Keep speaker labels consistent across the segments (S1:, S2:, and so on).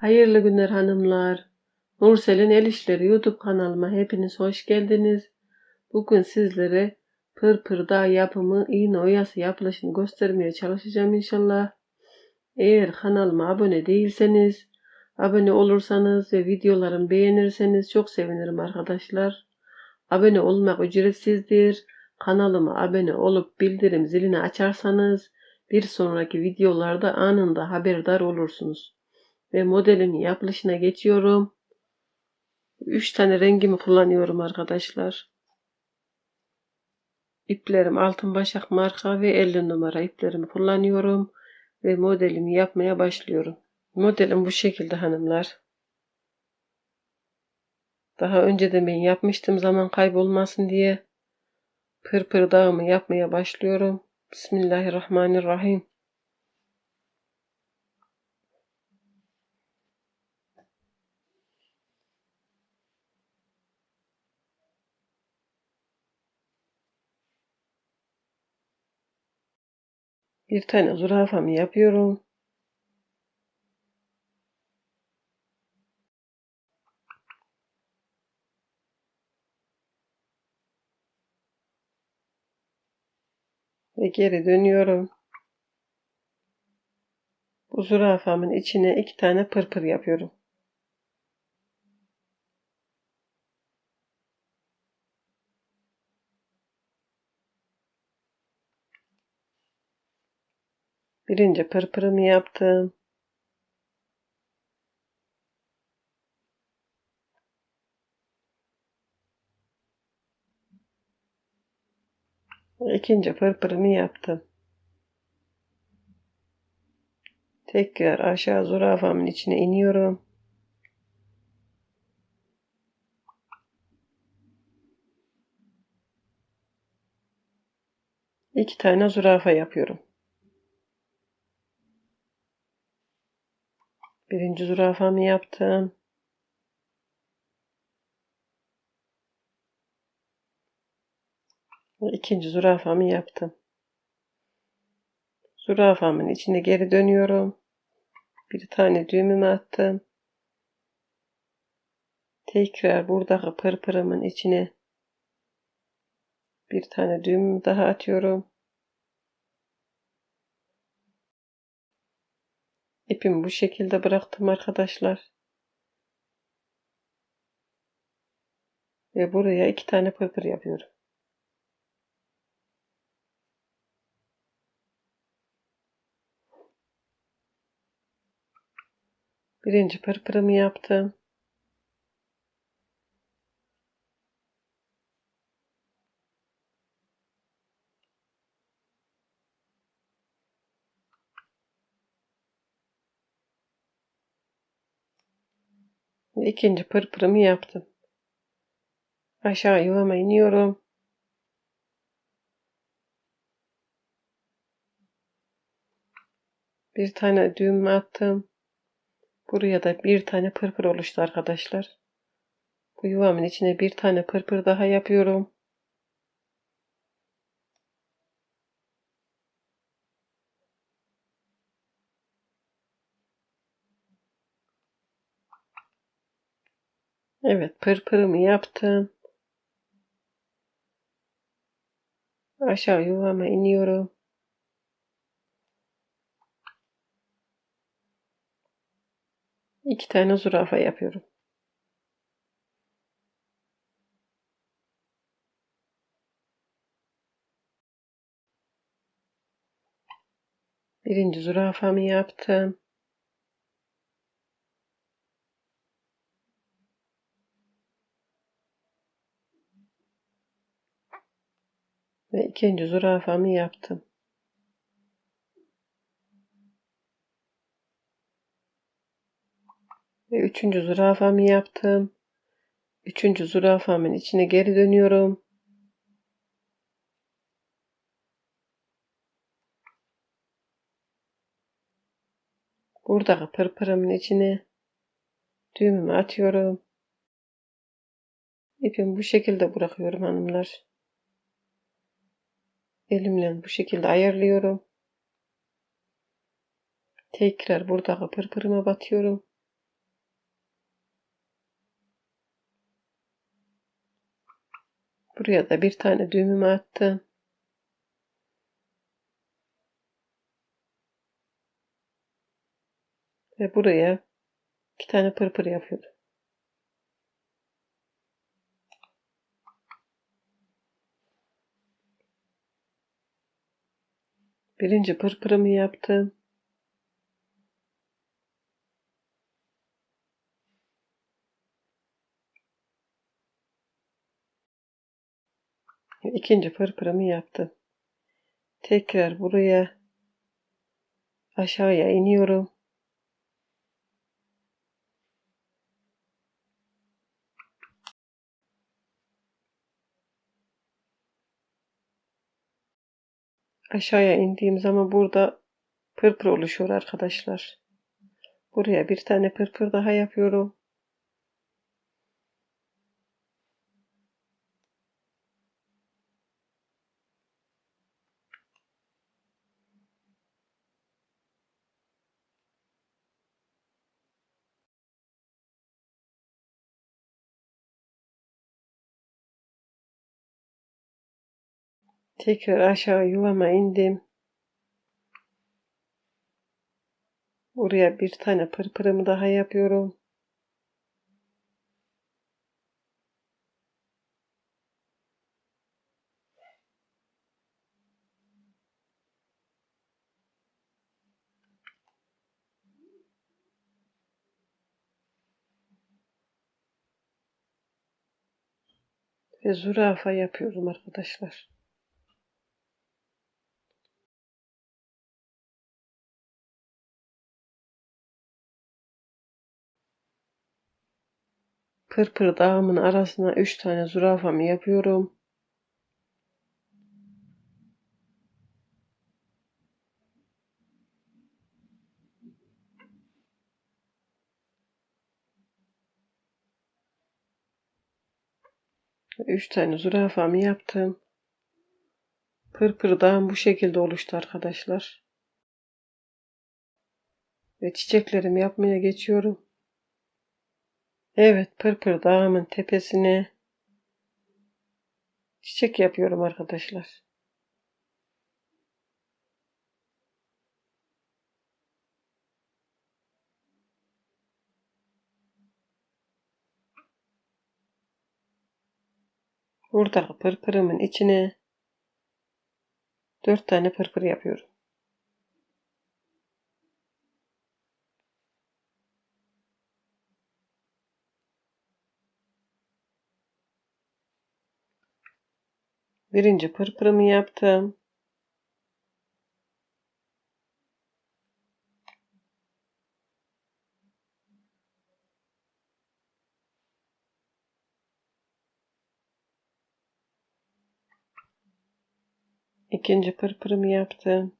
S1: Hayırlı günler hanımlar. Nursel'in El İşleri YouTube kanalıma hepiniz hoş geldiniz. Bugün sizlere pırpır dağ yapımı iğne oyası yapılışını göstermeye çalışacağım inşallah. Eğer kanalıma abone değilseniz, abone olursanız ve videolarımı beğenirseniz çok sevinirim arkadaşlar. Abone olmak ücretsizdir. Kanalıma abone olup bildirim zilini açarsanız bir sonraki videolarda anında haberdar olursunuz ve modelin yapılışına geçiyorum. 3 tane rengimi kullanıyorum arkadaşlar. İplerim altın başak marka ve 50 numara iplerimi kullanıyorum ve modelimi yapmaya başlıyorum. Modelim bu şekilde hanımlar. Daha önce de ben yapmıştım zaman kaybolmasın diye. Pırpır dağımı yapmaya başlıyorum. Bismillahirrahmanirrahim. Bir tane zürafamı yapıyorum. Geri dönüyorum. Bu zürafamın içine iki tane pırpır yapıyorum. Birinci pırpırımı yaptım. İkinci pırpırımı yaptım. Tekrar aşağı zürafamın içine iniyorum. İki tane zürafa yapıyorum. Birinci zürafamı yaptım. İkinci zürafamı yaptım. Zürafamın içine geri dönüyorum. Bir tane düğümümü attım. Tekrar buradaki pırpırımın içine bir tane düğümümü daha atıyorum. İpimi bu şekilde bıraktım arkadaşlar. Ve buraya iki tane pırpır yapıyorum. Birinci pırpırımı yaptım. İkinci pırpırımı yaptım. Aşağı yuvama iniyorum. Bir tane düğüm attım. Buraya da bir tane pırpır oluştu arkadaşlar. Bu yuvamın içine bir tane pırpır daha yapıyorum. Evet pırpırımı yaptım. Aşağı yuvama iniyorum. İki tane zürafa yapıyorum. Birinci zürafamı yaptım. Ve ikinci zürafamı yaptım. Ve üçüncü zürafamı yaptım. Üçüncü zürafamın içine geri dönüyorum. Buradaki pırpırımın içine düğümümü atıyorum. İpimi bu şekilde bırakıyorum hanımlar. Elimle bu şekilde ayarlıyorum. Tekrar burada pırpırıma batıyorum. Buraya da bir tane düğümümü attım. Ve buraya iki tane pırpır yapıyorum. Birinci pırpırımı yaptım. İkinci pırpırımı yaptım. Tekrar buraya aşağıya iniyorum. Aşağıya indiğim zaman burada pırpır oluşuyor arkadaşlar. Buraya bir tane pırpır daha yapıyorum. Tekrar aşağı yuvama indim. Buraya bir tane pırpırımı daha yapıyorum. Ve zürafa yapıyorum arkadaşlar. Pırpır dağımın arasına 3 tane zürafamı yapıyorum. Üç tane zürafamı yaptım. Pırpır dağım bu şekilde oluştu arkadaşlar. Ve çiçeklerimi yapmaya geçiyorum. Evet pırpır dağımın tepesine çiçek yapıyorum arkadaşlar. Burada pırpırımın içine dört tane pırpır yapıyorum. Birinci pırpırımı yaptım. İkinci pırpırımı yaptım.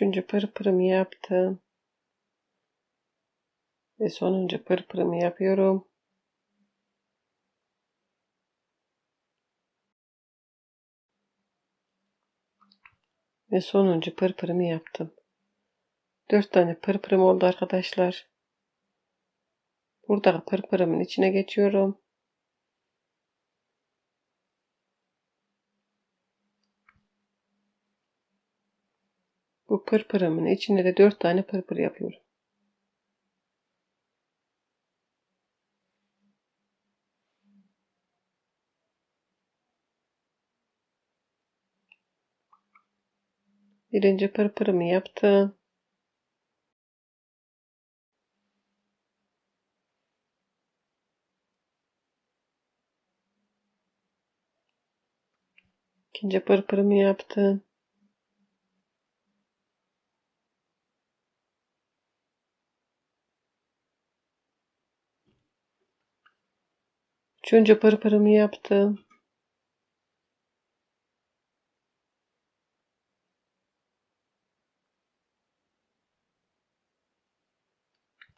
S1: Üçüncü pırpırımı yaptım. Ve sonuncu pırpırımı yapıyorum. Ve sonuncu pırpırımı yaptım. Dört tane pırpırım oldu arkadaşlar. Burada pırpırımın içine geçiyorum. Bu pırpırımın içine de dört tane pırpır yapıyorum. Birinci pırpırımı yaptım. İkinci pırpırımı yaptım. Üçüncü pırpırımı yaptım.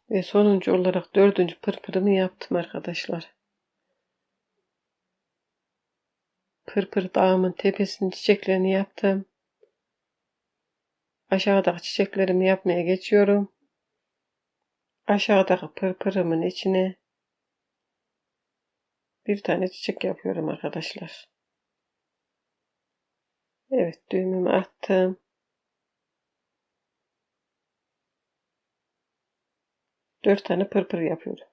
S1: Ve sonuncu olarak dördüncü pırpırımı yaptım arkadaşlar. Pırpır dağımın tepesinin çiçeklerini yaptım. Aşağıdaki çiçeklerimi yapmaya geçiyorum. Aşağıdaki pırpırımın içine bir tane çiçek yapıyorum arkadaşlar. Evet düğümümü attım. Dört tane pırpır yapıyorum.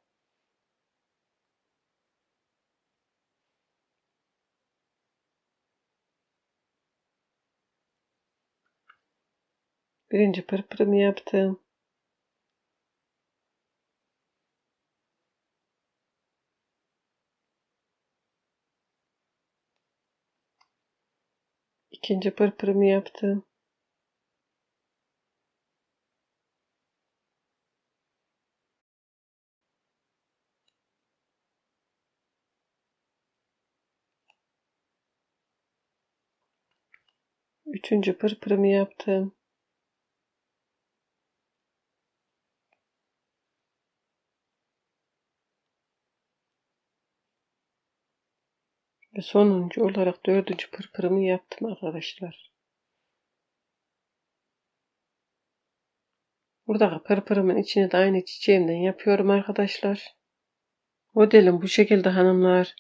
S1: Birinci pırpırımı yaptım. İkinci pırpırımı yaptım. Üçüncü pırpırımı yaptım. Ve sonuncu olarak dördüncü pırpırımı yaptım arkadaşlar. Buradaki pırpırımın içine de aynı çiçeğimden yapıyorum arkadaşlar. Modelim bu şekilde hanımlar.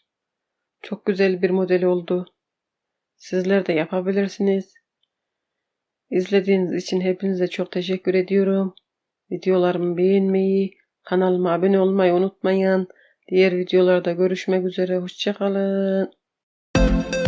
S1: Çok güzel bir model oldu. Sizler de yapabilirsiniz. İzlediğiniz için hepinize çok teşekkür ediyorum. Videolarımı beğenmeyi, kanalıma abone olmayı unutmayın. Diğer videolarda görüşmek üzere. Hoşçakalın. Thank you